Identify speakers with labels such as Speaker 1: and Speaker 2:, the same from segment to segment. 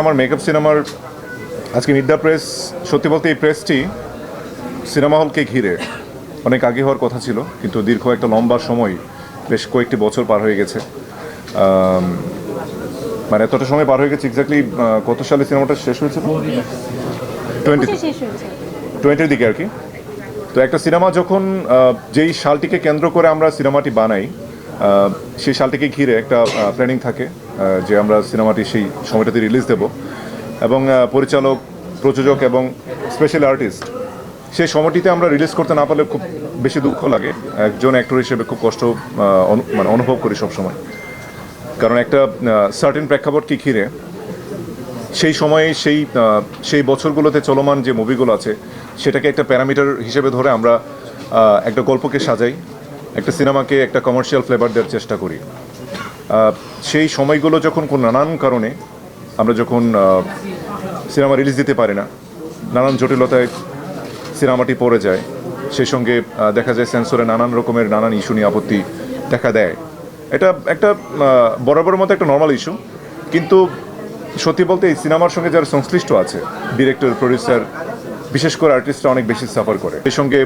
Speaker 1: আমার মেকআপ সিনেমার আজকে মিড দ্য প্রেস সত্যি বলতে এই প্রেসটি সিনেমা হলকে ঘিরে অনেক আগে হওয়ার কথা ছিল কিন্তু দীর্ঘ একটা লম্বা সময় বেশ কয়েকটি বছর পার হয়ে গেছে। মানে এতটা সময় পার হয়ে গেছে এক্স্যাক্টলি কত সালে সিনেমাটা শেষ হয়েছে? টোয়েন্টি টোয়েন্টির দিকে আর কি। তো একটা সিনেমা যখন যেই সালটিকে কেন্দ্র করে আমরা সিনেমাটি বানাই সেই সালটিকে ঘিরে একটা প্ল্যানিং থাকে। যে আমরা সিনেমাটি সেই সময়টাতে রিলিজ দেব। এবং পরিচালক, প্রযোজক এবং স্পেশাল আর্টিস্ট সেই সময়টিতে আমরা রিলিজ করতে না পারলে খুব বেশি দুঃখ লাগে। একজন অ্যাক্টর হিসেবে খুব কষ্ট মানে অনুভব করি সবসময়। কারণ একটা সার্টেন প্রেক্ষাপটকে ঘিরে, সেই সময়ে সেই সেই বছরগুলোতে চলমান যে মুভিগুলো আছে, সেটাকে একটা প্যারামিটার হিসেবে ধরে আমরা একটা গল্পকে সাজাই, একটা সিনেমাকে একটা কমার্শিয়াল ফ্লেভার দেওয়ার চেষ্টা করি। সেই সময়গুলো যখন কোনো নানান কারণে আমরা যখন সিনেমা রিলিজ দিতে পারি না নানান জটিলতায় সিনেমাটি পড়ে যায় সেই সঙ্গে দেখা যায় সেন্সরে নানান রকমের নানান ইস্যু নিয়ে আপত্তি দেখা দেয়। এটা একটা আহ, বরাবরের মতো একটা নর্মাল ইস্যু কিন্তু সত্যি বলতে এই সিনেমার সঙ্গে যারা সংশ্লিষ্ট আছে ডিরেক্টর প্রডিউসার বিশেষ করে আর্টিস্টরা অনেক বেশি সাফার করে। এর সঙ্গে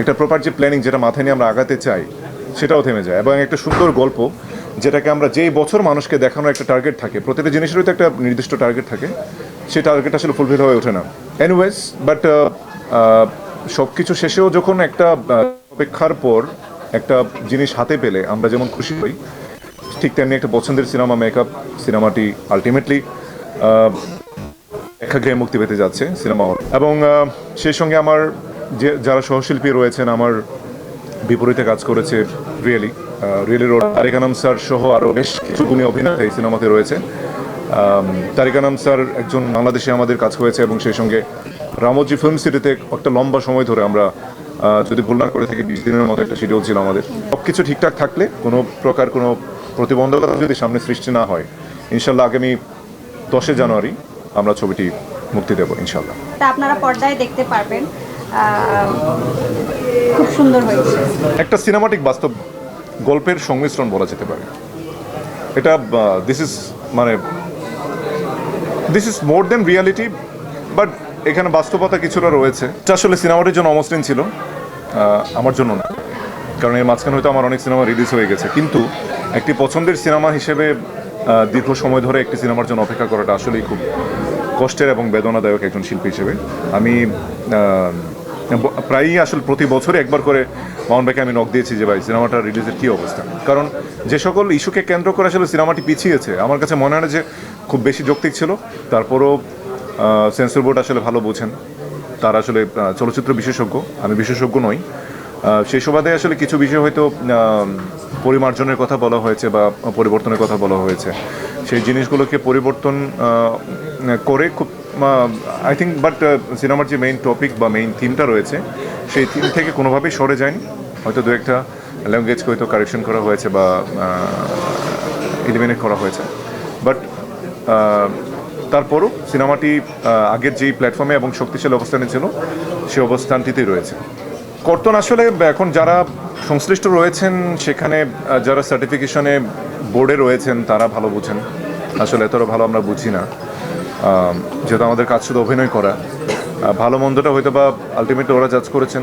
Speaker 1: একটা প্রপার যে প্ল্যানিং যেটা মাথায় নিয়ে আমরা আগাতে চাই সেটাও থেমে যায়। এবং একটা সুন্দর গল্প, যেটাকে আমরা যেই বছর মানুষকে দেখানোর একটা টার্গেট থাকে, প্রতিটা জিনিসেরই তো একটা নির্দিষ্ট টার্গেট থাকে, সেই টার্গেট আসলে ফুলফিল হয়ে ওঠে না। এনিওয়েজ বাট সব কিছু শেষেও যখন একটা অপেক্ষার পর একটা জিনিস হাতে পেলে, আমরা যেমন খুশি হই, ঠিক তেমনি একটা পছন্দের সিনেমা মেকআপ সিনেমাটি আলটিমেটলি প্রেক্ষাগৃহে মুক্তি পেতে যাচ্ছে সিনেমা হল এবং সেই সঙ্গে আমার যে, যারা সহশিল্পী রয়েছেন, আমার বিপরীতে কাজ করেছে রিয়েলি রিয়েলি রোড। তারিকানাম স্যার সহ আরও বেশ কিছু গুণী অভিনেতা এই সিনেমাতে রয়েছে। আম, তারিকানাম স্যার একজন বাংলাদেশে আমাদের কাজ হয়েছে এবং সেই সঙ্গে রামজি ফিল্ম সিটিতে একটা লম্বা সময় ধরে আমরা যদি ভুল না করে থাকি বিশ দিনের মতো একটা শিডিউল ছিল আমাদের। সব কিছু ঠিকঠাক থাকলে কোনো প্রকার কোনো প্রতিবন্ধকতা যদি সামনে সৃষ্টি না হয় ইনশাল্লাহ আগামী দশে জানুয়ারি আমরা ছবিটি মুক্তি দেবো ইনশাল্লাহ।
Speaker 2: আপনারা পর্দায় দেখতে পারবেন। খুব সুন্দর হয়েছে।
Speaker 1: একটা সিনেমাটিক বাস্তব গল্পের সংমিশ্রণ বলা যেতে পারে। এটা দিস ইজ মানে this is more than reality but এখানে বাস্তবতা কিছুটা রয়েছে। এটা আসলে সিনেমাটির জন্য অমসৃণ ছিল আমার জন্য না। কারণ এর মাঝখানে হয়তো আমার অনেক সিনেমা রিলিজ হয়ে গেছে। কিন্তু একটি পছন্দের সিনেমা হিসেবে দীর্ঘ সময় ধরে একটি সিনেমার জন্য অপেক্ষা করাটা আসলেই খুব কষ্টের এবং বেদনাদায়ক একজন শিল্পী হিসেবে। আমি প্রায়ই আসলে প্রতি বছরে একবার করে মোহন ভাইকে আমি নখ দিয়েছি যে, ভাই, সিনেমাটা রিলিজের কী অবস্থা? কারণ যে সকল ইস্যুকে কেন্দ্র করে আসলে সিনেমাটি পিছিয়েছে, আমার কাছে মনে হয় যে খুব বেশি যৌক্তিক ছিল। তারপরও সেন্সর বোর্ড আসলে ভালো বোঝেন। তারা আসলে চলচ্চিত্র বিশেষজ্ঞ, আমি বিশেষজ্ঞ নই। সেই সুবাদে আসলে কিছু বিষয় হয়তো পরিমার্জনের কথা বলা হয়েছে বা পরিবর্তনের কথা বলা হয়েছে। সেই জিনিসগুলোকে পরিবর্তন করে খুব আই থিঙ্ক বাট সিনেমার যে মেইন টপিক বা মেইন থিমটা রয়েছে, সেই থিম থেকে কোনোভাবেই সরে যায়নি। হয়তো দু একটা ল্যাঙ্গুয়েজকে হয়তো কারেকশন করা হয়েছে বা এলিমিনেট করা হয়েছে। বাট তারপরও সিনেমাটি আগের যেই প্ল্যাটফর্মে এবং শক্তিশালী অবস্থানে ছিল সেই অবস্থানটিতেই রয়েছে। কর্তন আসলে এখন যারা সংশ্লিষ্ট রয়েছেন, সেখানে যারা সার্টিফিকেশনে বোর্ডে রয়েছেন, তারা ভালো বুঝেন। আসলে এতটা ভালো আমরা বুঝি না। যেহেতু আমাদের কাজ শুধু অভিনয় করা ভালো মন্দটা হয়তো বা আলটিমেটলি ওরা জাজ করেছেন।